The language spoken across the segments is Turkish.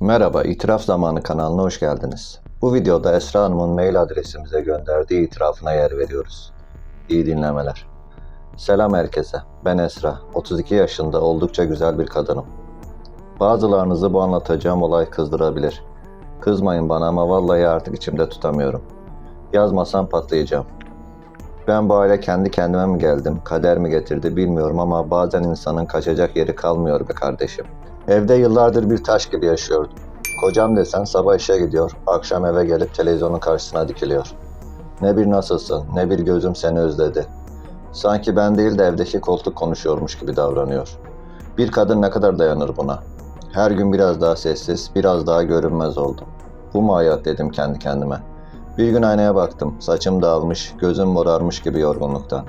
Merhaba, İtiraf Zamanı kanalına hoş geldiniz. Bu videoda Esra Hanım'ın mail adresimize gönderdiği itirafına yer veriyoruz. İyi dinlemeler. Selam herkese, ben Esra. 32 yaşında oldukça güzel bir kadınım. Bazılarınızı bu anlatacağım olay kızdırabilir. Kızmayın bana ama vallahi artık içimde tutamıyorum. Yazmasam patlayacağım. Ben bu hale kendi kendime mi geldim, kader mi getirdi bilmiyorum ama bazen insanın kaçacak yeri kalmıyor be kardeşim. Evde yıllardır bir taş gibi yaşıyordum. Kocam desen sabah işe gidiyor, akşam eve gelip televizyonun karşısına dikiliyor. Ne bir nasılsın, ne bir gözüm seni özledi. Sanki ben değil de evdeki koltuk konuşuyormuş gibi davranıyor. Bir kadın ne kadar dayanır buna? Her gün biraz daha sessiz, biraz daha görünmez oldum. Bu mu hayat dedim kendi kendime. Bir gün aynaya baktım. Saçım dağılmış, gözüm morarmış gibi yorgunluktan.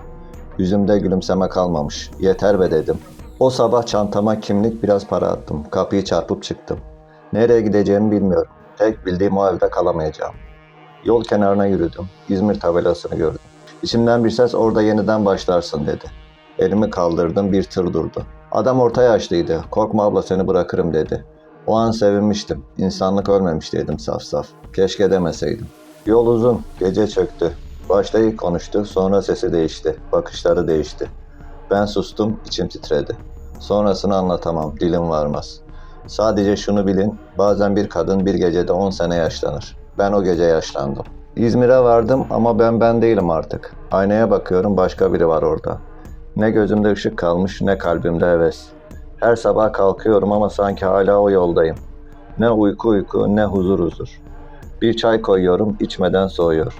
Yüzümde gülümseme kalmamış. Yeter be dedim. O sabah çantama kimlik biraz para attım. Kapıyı çarpıp çıktım. Nereye gideceğimi bilmiyorum. Tek bildiğim o evde kalamayacağım. Yol kenarına yürüdüm. İzmir tabelasını gördüm. İçimden bir ses orada yeniden başlarsın dedi. Elimi kaldırdım bir tır durdu. Adam orta yaşlıydı. Korkma abla seni bırakırım dedi. O an sevinmiştim. İnsanlık ölmemiş dedim saf saf. Keşke demeseydim. Yol uzun. Gece çöktü. Başta ilk konuştu. Sonra sesi değişti. Bakışları değişti. Ben sustum. içim titredi. Sonrasını anlatamam. Dilim varmaz. Sadece şunu bilin. Bazen bir kadın bir gecede 10 sene yaşlanır. Ben o gece yaşlandım. İzmir'e vardım ama ben ben değilim artık. Aynaya bakıyorum başka biri var orada. Ne gözümde ışık kalmış ne kalbimde heves. Her sabah kalkıyorum ama sanki hala o yoldayım. Ne uyku uyku ne huzur huzur. Bir çay koyuyorum içmeden soğuyor.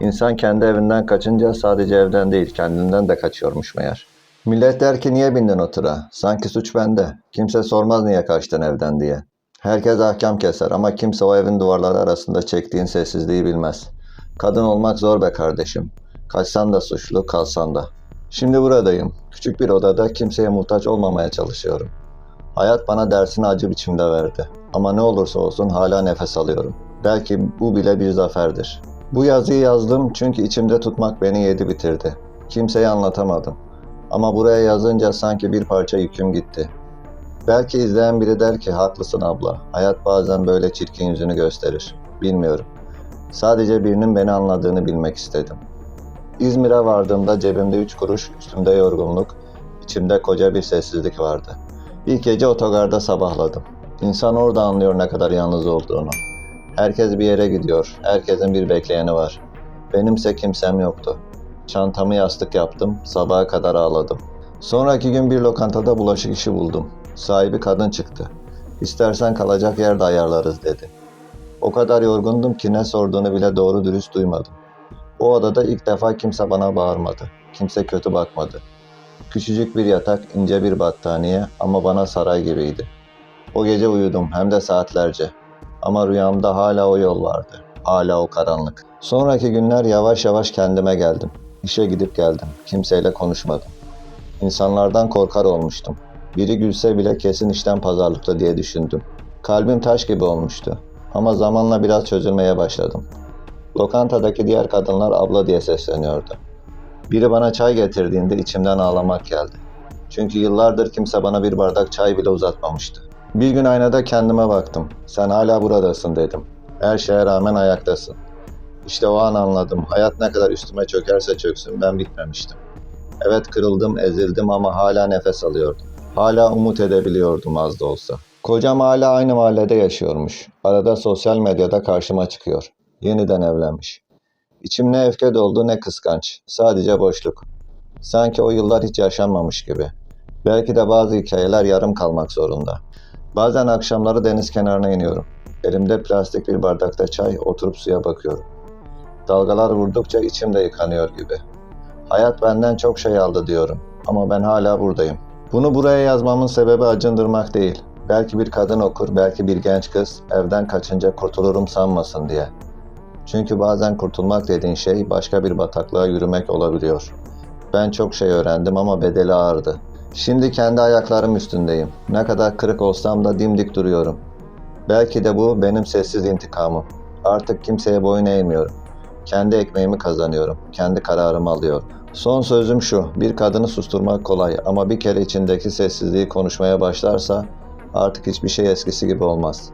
İnsan kendi evinden kaçınca sadece evden değil kendinden de kaçıyormuş meğer. Millet der ki niye bindin o tıra? Sanki suç bende. Kimse sormaz niye kaçtın evden diye. Herkes ahkam keser ama kimse o evin duvarları arasında çektiğin sessizliği bilmez. Kadın olmak zor be kardeşim. Kaçsan da suçlu, kalsan da. Şimdi buradayım. Küçük bir odada kimseye muhtaç olmamaya çalışıyorum. Hayat bana dersini acı biçimde verdi. Ama ne olursa olsun hala nefes alıyorum. Belki bu bile bir zaferdir. Bu yazıyı yazdım çünkü içimde tutmak beni yedi bitirdi. Kimseye anlatamadım. Ama buraya yazınca sanki bir parça yüküm gitti. Belki izleyen biri der ki haklısın abla. Hayat bazen böyle çirkin yüzünü gösterir. Bilmiyorum. Sadece birinin beni anladığını bilmek istedim. İzmir'e vardığımda cebimde üç kuruş, üstümde yorgunluk, içimde koca bir sessizlik vardı. İlk gece otogarda sabahladım. İnsan orada anlıyor ne kadar yalnız olduğunu. Herkes bir yere gidiyor, herkesin bir bekleyeni var. Benimse kimsem yoktu. Çantamı yastık yaptım, sabaha kadar ağladım. Sonraki gün bir lokantada bulaşık işi buldum. Sahibi kadın çıktı. İstersen kalacak yer de ayarlarız dedi. O kadar yorgundum ki ne sorduğunu bile doğru dürüst duymadım. O odada ilk defa kimse bana bağırmadı. Kimse kötü bakmadı. Küçücük bir yatak, ince bir battaniye ama bana saray gibiydi. O gece uyudum hem de saatlerce. Ama rüyamda hala o yol vardı. Hala o karanlık. Sonraki günler yavaş yavaş kendime geldim. İşe gidip geldim. Kimseyle konuşmadım. İnsanlardan korkar olmuştum. Biri gülse bile kesin işten pazarlıkta diye düşündüm. Kalbim taş gibi olmuştu. Ama zamanla biraz çözülmeye başladım. Lokantadaki diğer kadınlar abla diye sesleniyordu. Biri bana çay getirdiğinde içimden ağlamak geldi. Çünkü yıllardır kimse bana bir bardak çay bile uzatmamıştı. Bir gün aynada kendime baktım. Sen hala buradasın dedim. Her şeye rağmen ayaktasın. İşte o an anladım. Hayat ne kadar üstüme çökerse çöksün ben bitmemiştim. Evet kırıldım, ezildim ama hala nefes alıyordum. Hala umut edebiliyordum az da olsa. Kocam hala aynı mahallede yaşıyormuş. Arada sosyal medyada karşıma çıkıyor. Yeniden evlenmiş. İçim ne öfke doldu ne kıskanç. Sadece boşluk. Sanki o yıllar hiç yaşanmamış gibi. Belki de bazı hikayeler yarım kalmak zorunda. Bazen akşamları deniz kenarına iniyorum. Elimde plastik bir bardakta çay, oturup suya bakıyorum. Dalgalar vurdukça içim de yıkanıyor gibi. Hayat benden çok şey aldı diyorum ama ben hala buradayım. Bunu buraya yazmamın sebebi acındırmak değil. Belki bir kadın okur, belki bir genç kız evden kaçınca kurtulurum sanmasın diye. Çünkü bazen kurtulmak dediğin şey başka bir bataklığa yürümek olabiliyor. Ben çok şey öğrendim ama bedeli ağırdı. Şimdi kendi ayaklarım üstündeyim. Ne kadar kırık olsam da dimdik duruyorum. Belki de bu benim sessiz intikamım. Artık kimseye boyun eğmiyorum. Kendi ekmeğimi kazanıyorum. Kendi kararımı alıyorum. Son sözüm şu, bir kadını susturmak kolay ama bir kere içindeki sessizliği konuşmaya başlarsa artık hiçbir şey eskisi gibi olmaz.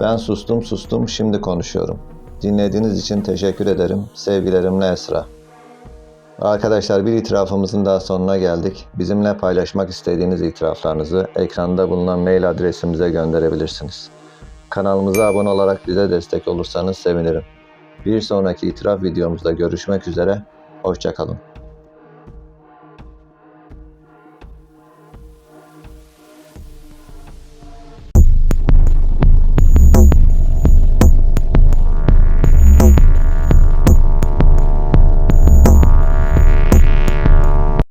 Ben sustum sustum, şimdi konuşuyorum. Dinlediğiniz için teşekkür ederim. Sevgilerimle Esra. Arkadaşlar bir itirafımızın daha sonuna geldik. Bizimle paylaşmak istediğiniz itiraflarınızı ekranda bulunan mail adresimize gönderebilirsiniz. Kanalımıza abone olarak bize destek olursanız sevinirim. Bir sonraki itiraf videomuzda görüşmek üzere. Hoşçakalın.